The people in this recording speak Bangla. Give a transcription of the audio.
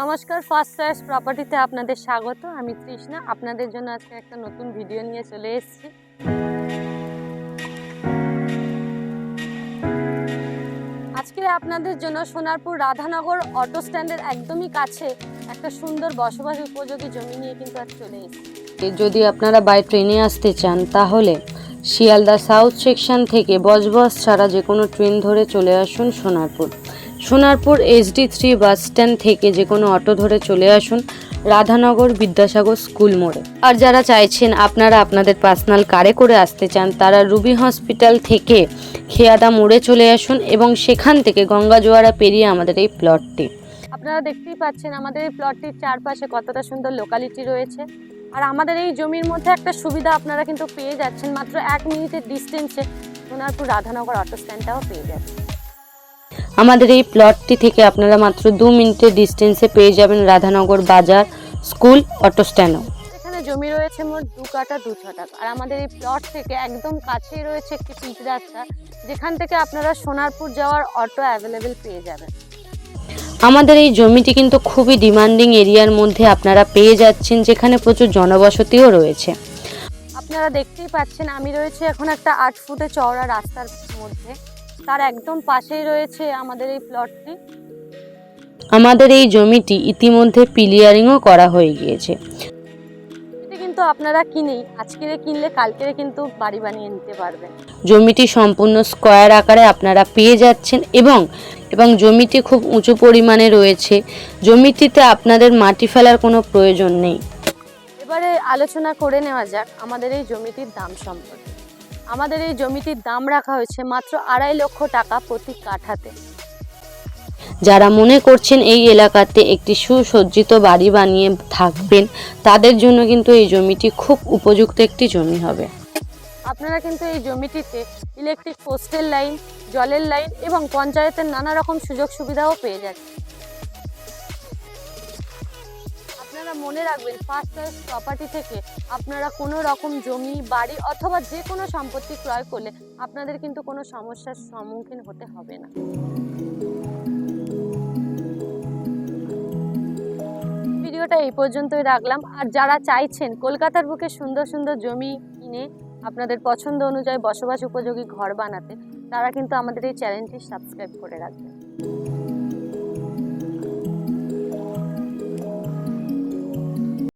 নমস্কার ফার্স্ট চয়েস প্রপার্টিতে আপনাদের স্বাগত। আমি তৃষ্ণা। আপনাদের জন্য আজকে একটা নতুন ভিডিও নিয়ে চলে এসেছি। আজকে আপনাদের জন্য সোনারপুর রাধানগর অটো স্ট্যান্ডের একদমই কাছে একটা সুন্দর বসবাস উপযোগী জমি নিয়ে কিন্তু আজ চলে এসেছি। যদি আপনারা বাই ট্রেনে আসতে চান, তাহলে শিয়ালদা সাউথ সেকশন থেকে বজবজ ছাড়া যে কোনো ট্রেন ধরে চলে আসুন Sonarpur. Sonarpur SD three bus stand থেকে যে কোনো অটো ধরে চলে আসুন রাধানগর বিদ্যাসাগর স্কুল মোড়ে। আর যারা চাইছেন আপনারা আপনাদের পার্সোনাল কারে করে আসতে চান, তারা রুবি হসপিটাল থেকে খেয়াদা মোড়ে চলে আসুন এবং সেখান থেকে গঙ্গা জোয়ারা পেরিয়ে আমাদের এই প্লটটি। আপনারা দেখতেই পাচ্ছেন আমাদের এই প্লটটির চারপাশে কতটা সুন্দর লোকালিটি রয়েছে। আর আমাদের এই জমির মধ্যে একটা সুবিধা আপনারা কিন্তু পেয়ে যাচ্ছেন, মাত্র এক মিনিটের ডিস্টেন্সে সোনারপুর রাধানগর অটো স্ট্যান্ডটাও পেয়ে যাচ্ছেন আমাদের এই প্লটটি থেকে আপনারা মাত্র দু মিনিটের ডিস্টেন্সে পেয়ে যাবেন রাধানগর বাজার স্কুল অটো স্ট্যান্ডও এখানে জমি রয়েছে মোট দু কাটা দু ছটাক আর আমাদের এই প্লট থেকে একদম কাছেই রয়েছে একটি পিচ রাস্তা যেখান থেকে আপনারা সোনারপুর যাওয়ার অটো অ্যাভেলেবেল পেয়ে যাবেন। আমাদের এই জমিটি কিন্তু খুবই ডিমান্ডিং এরিয়ার মধ্যে আপনারা পেয়ে যাচ্ছেন যেখানে প্রচুর জনবসতিও রয়েছে। আপনারা দেখতেই পাচ্ছেন আমি রয়েছে এখন একটা আট ফুটে চওড়া রাস্তার মধ্যে। তার একদম পাশেই রয়েছে আমাদের এই প্লটটি। আমাদের এই জমিটি ইতিমধ্যে পিলিয়ারিংও করা হয়ে গিয়েছে। কিন্তু আপনারা কিনেই আজকেরে কিনলে কালকেরে কিন্তু বাড়ি বানিয়ে নিতে পারবেন। জমিটি সম্পূর্ণ স্কোয়ার আকারে আপনারা পেয়ে যাচ্ছেন এবং এবং জমিটি খুব উঁচু পরিমাণে রয়েছে। জমিটিতে আপনাদের মাটি ফেলার কোনো প্রয়োজন নেই। এবারে আলোচনা করে নেওয়া যাক আমাদের এই জমিটির দাম সম্পর্কে। আমাদের এই জমিটির দাম রাখা হয়েছে মাত্র আড়াই লক্ষ টাকা প্রতি কাঠাতে। যারা মনে করছেন এই এলাকাতে একটি সুসজ্জিত বাড়ি বানিয়ে থাকবেন তাদের জন্য কিন্তু এই জমিটি খুব উপযুক্ত একটি জমি হবে। আপনারা কিন্তু এই জমিটিতে ইলেকট্রিক পোস্টের লাইন জলের লাইন এবং পঞ্চায়েতের নানা রকম সুযোগ সুবিধাও পেয়ে যাচ্ছে আপনারা মনে রাখবেন ফার্স্ট চয়েস প্রপার্টি থেকে আপনারা কোনো রকম জমি, বাড়ি অথবা যে কোনো সম্পত্তি ক্রয় করলে আপনাদের কিন্তু কোনো সমস্যার সম্মুখীন হতে হবে না। ভিডিওটা এই পর্যন্তই রাখলাম। আর যারা চাইছেন কলকাতার বুকে সুন্দর সুন্দর জমি কিনে আপনাদের পছন্দ অনুযায়ী বসবাস উপযোগী ঘর বানাতে, তারা কিন্তু আমাদের এই চ্যানেলটি সাবস্ক্রাইব করে রাখবেন।